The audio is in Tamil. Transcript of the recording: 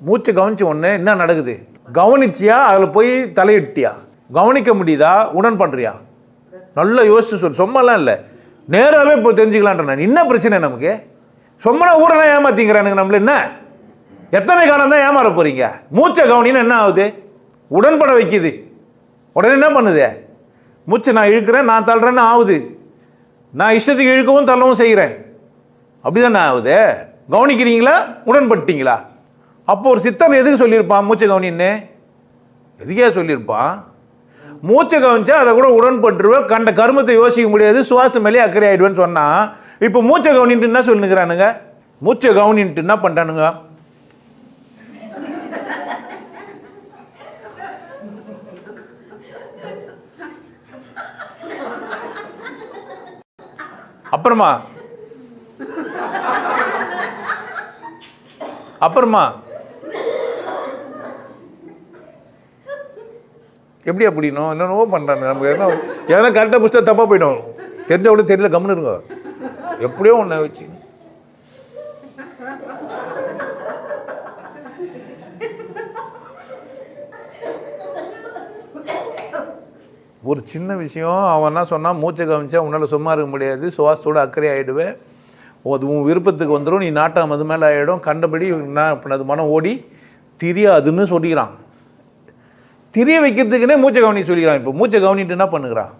மூச்சை கவனிச்ச உடனே என்ன நடக்குது? கவனிச்சியா? அதில் போய் தலையிட்டியா? கவனிக்க முடியுதா? உடன் பண்ணுறியா நல்லா யோசிச்சு சொல். சும்மாலாம் இல்லை. நேராகவே இப்போ தெரிஞ்சுக்கலான்ற நான். என்ன பிரச்சனை நமக்கு? சொம்மனை ஊரெல்லாம் ஏமாத்திங்கிறானுங்க நம்மள என்ன? எத்தனை காலம் தான் ஏமாற போகிறீங்க மூச்சை கவனின்னு என்ன ஆகுது? உடன்பட வைக்குது. உடனே என்ன பண்ணுது? மூச்சை நான் இழுக்கிறேன் நான் தள்ளுறேன்னு ஆகுது நான் இஷ்டத்துக்கு இழுக்கவும் தள்ளவும் செய்கிறேன். அப்படிதானே ஆகுது? கவனிக்கிறீங்களா? உடன்பட்டீங்களா அப்போ ஒரு சித்தர் எதுக்கு சொல்லியிருப்பான்? மூச்சை கவனின்னு? எதுக்கே சொல்லியிருப்பான் மூச்சை கவனிச்சா அதை கூட உடன்பட்டுருவேன் கண்ட கருமத்தை யோசிக்க முடியாது சுவாசம் மேலே அக்கறை ஆயிடுவேன்னு சொன்னா இப்போ மூச்சை கவனின்ட்டு என்ன சொல்லுங்கிறானுங்க மூச்சை கவனின்ட்டு என்ன பண்ணுறானுங்க அப்புறமா? அப்புறமா? எப்படி அப்படின்னும் என்னென்னவோ பண்ணுறாங்க நமக்கு என்ன ஏன்னா கரெக்டாக புஸ்தகம் தப்பாக போயிடும். தெரிஞ்ச விட தெரியல கம்முன்னு இருங்க. எப்படியோ ஒன்றை வச்சு. ஒரு சின்ன விஷயம் அவன் என்ன சொன்னால் மூச்சை கவனிச்சா உன்னால் சும்மா இருக்க முடியாது சுவாசத்தோட அக்கறை ஆகிடுவேன் அது உன் விருப்பத்துக்கு வந்துடும் நீ நாட்டம் அது மேலே ஆகிடும் கண்டபடி நான் பண்ணது மனம் ஓடி தெரியாதுன்னு சொல்லிக்கிறான். திரிய வைக்கிறதுக்குன்னே மூச்சை கவனி சொல்லிக்கிறான். இப்போ மூச்சை கவனிட்டு என்ன பண்ணுகிறான்?